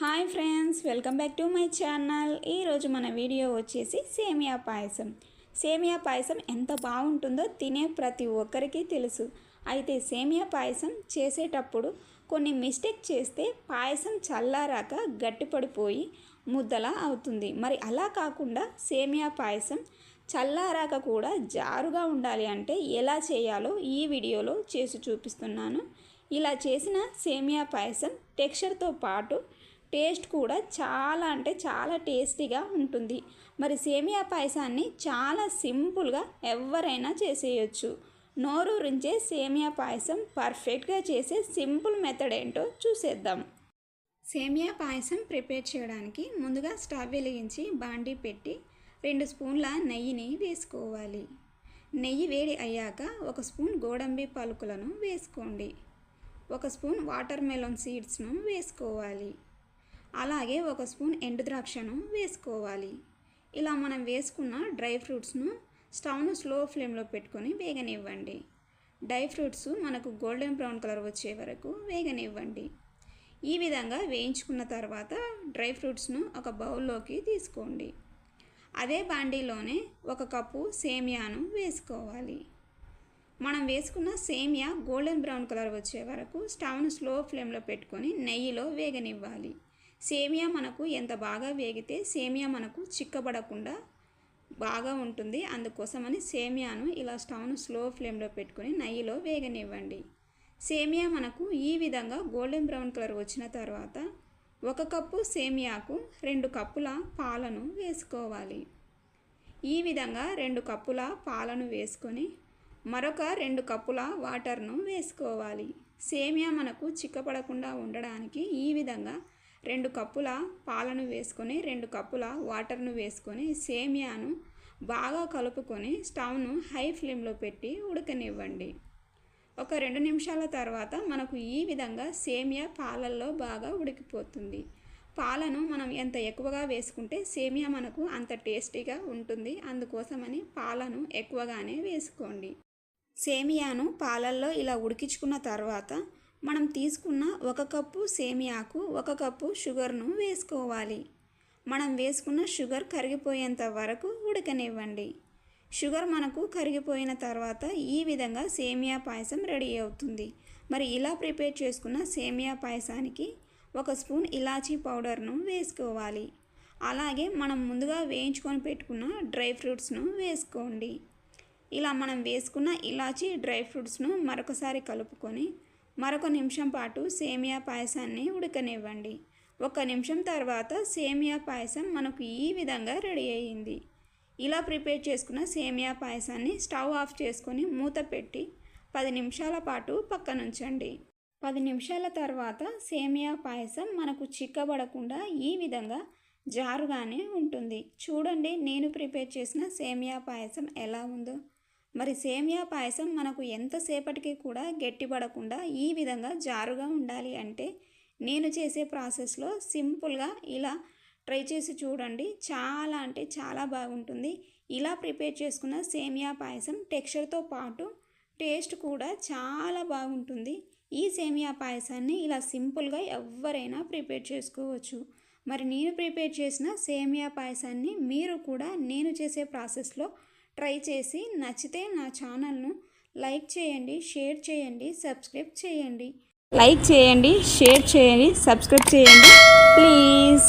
Hi friends welcome back to my channel. ఈరోజు మన video వచ్చేసి సేమియా పాయసం. సేమియా పాయసం ఎంత బాగుంటుందో తినే ప్రతి ఒక్కరికి తెలుసు. అయితే సేమియా పాయసం చేసేటప్పుడు కొన్ని మిస్టేక్ చేస్తే పాయసం చల్లారాక గట్టిపడిపోయి ముద్దలా అవుతుంది. మరి అలా కాకుండా సేమియా పాయసం చల్లారాక కూడా జారుగా ఉండాలి అంటే ఎలా చేయాలో ఈ వీడియోలో చేసి చూపిస్తున్నాను. ఇలా చేసిన సేమియా పాయసం టెక్స్చర్తో పాటు టేస్ట్ కూడా చాలా అంటే చాలా టేస్టీగా ఉంటుంది. మరి సేమియా పాయసాన్ని చాలా సింపుల్గా ఎవరైనా చేసేయచ్చు. నోరూరించే సేమియా పాయసం పర్ఫెక్ట్గా చేసే సింపుల్ మెథడ్ ఏంటో చూసేద్దాం. సేమియా పాయసం ప్రిపేర్ చేయడానికి ముందుగా స్టవ్ వెలిగించి బాండీ పెట్టి రెండు స్పూన్ల నెయ్యిని వేసుకోవాలి. నెయ్యి వేడి అయ్యాక ఒక స్పూన్ గోడంబి పలుకులను వేసుకోండి. ఒక స్పూన్ వాటర్ మెలోన్ సీడ్స్ను వేసుకోవాలి. అలాగే ఒక స్పూన్ ఎండు ద్రాక్షను వేసుకోవాలి. ఇలా మనం వేసుకున్న డ్రై ఫ్రూట్స్ను స్టవ్ను స్లో ఫ్లేమ్లో పెట్టుకొని వేగనివ్వండి. డ్రై ఫ్రూట్స్ మనకు గోల్డెన్ బ్రౌన్ కలర్ వచ్చే వరకు వేగనివ్వండి. ఈ విధంగా వేయించుకున్న తర్వాత డ్రై ఫ్రూట్స్ను ఒక బౌల్లోకి తీసుకోండి. అదే బాండీలోనే ఒక కప్పు సేమియాను వేసుకోవాలి. మనం వేసుకున్న సేమియా గోల్డెన్ బ్రౌన్ కలర్ వచ్చే వరకు స్టవ్ను స్లో ఫ్లేమ్లో పెట్టుకొని నెయ్యిలో వేగనివ్వాలి. సేమియా మనకు ఎంత బాగా వేగితే సేమియా మనకు చిక్కబడకుండా బాగా ఉంటుంది. అందుకోసమని సేమియాను ఇలా స్టవ్ను స్లో ఫ్లేమ్లో పెట్టుకొని నెయ్యిలో వేగనివ్వండి. సేమియా మనకు ఈ విధంగా గోల్డెన్ బ్రౌన్ కలర్ వచ్చిన తర్వాత ఒక కప్పు సేమియాకు రెండు కప్పుల పాలను వేసుకోవాలి. ఈ విధంగా రెండు కప్పుల పాలను వేసుకొని మరొక రెండు కప్పుల వాటర్ను వేసుకోవాలి. సేమియా మనకు చిక్కపడకుండా ఉండడానికి ఈ విధంగా రెండు కప్పుల పాలను వేసుకొని రెండు కప్పుల వాటర్ను వేసుకొని సేమియాను బాగా కలుపుకొని స్టవ్ను హై ఫ్లేమ్లో పెట్టి ఉడకనివ్వండి. ఒక రెండు నిమిషాల తర్వాత మనకు ఈ విధంగా సేమియా పాలల్లో బాగా ఉడికిపోతుంది. పాలను మనం ఎంత ఎక్కువగా వేసుకుంటే సేమియా మనకు అంత టేస్టీగా ఉంటుంది. అందుకోసమని పాలను ఎక్కువగానే వేసుకోండి. సేమియాను పాలల్లో ఇలా ఉడికించుకున్న తర్వాత మనం తీసుకున్న ఒక కప్పు సేమియాకు ఒక కప్పు షుగర్ను వేసుకోవాలి. మనం వేసుకున్న షుగర్ కరిగిపోయేంత వరకు ఉడకనివ్వండి. షుగర్ మనకు కరిగిపోయిన తర్వాత ఈ విధంగా సేమియా పాయసం రెడీ అవుతుంది. మరి ఇలా ప్రిపేర్ చేసుకున్న సేమియా పాయసానికి ఒక స్పూన్ ఇలాచీ పౌడర్ను వేసుకోవాలి. అలాగే మనం ముందుగా వేయించుకొని పెట్టుకున్న డ్రై ఫ్రూట్స్ను వేసుకోండి. ఇలా మనం వేసుకున్న ఇలాచీ డ్రై ఫ్రూట్స్ను మరొకసారి కలుపుకొని మరొక నిమిషం పాటు సేమియా పాయసాన్ని ఉడకనివ్వండి. ఒక నిమిషం తర్వాత సేమియా పాయసం మనకు ఈ విధంగా రెడీ అయ్యింది. ఇలా ప్రిపేర్ చేసుకున్న సేమియా పాయసాన్ని స్టవ్ ఆఫ్ చేసుకొని మూత పెట్టి పది నిమిషాల పాటు పక్కనుంచండి. పది నిమిషాల తర్వాత సేమియా పాయసం మనకు చిక్కబడకుండా ఈ విధంగా జారుగానే ఉంటుంది. చూడండి నేను ప్రిపేర్ చేసిన సేమియా పాయసం ఎలా ఉందో. మరి సేమియా పాయసం మనకు ఎంతసేపటికి కూడా గట్టిపడకుండా ఈ విధంగా జారుగా ఉండాలి అంటే నేను చేసే ప్రాసెస్లో సింపుల్గా ఇలా ట్రై చేసి చూడండి. చాలా అంటే చాలా బాగుంటుంది. ఇలా ప్రిపేర్ చేసుకున్న సేమియా పాయసం టెక్స్చర్తో పాటు టేస్ట్ కూడా చాలా బాగుంటుంది. ఈ సేమియా పాయసాన్ని ఇలా సింపుల్గా ఎవరైనా ప్రిపేర్ చేసుకోవచ్చు. మరి నేను ప్రిపేర్ చేసిన సేమియా పాయసాన్ని మీరు కూడా నేను చేసే ప్రాసెస్లో ట్రై చేసి నచ్చితే నా ఛానల్ను లైక్ చేయండి షేర్ చేయండి సబ్స్క్రైబ్ చేయండి. లైక్ చేయండి షేర్ చేయండి సబ్స్క్రైబ్ చేయండి. ప్లీజ్.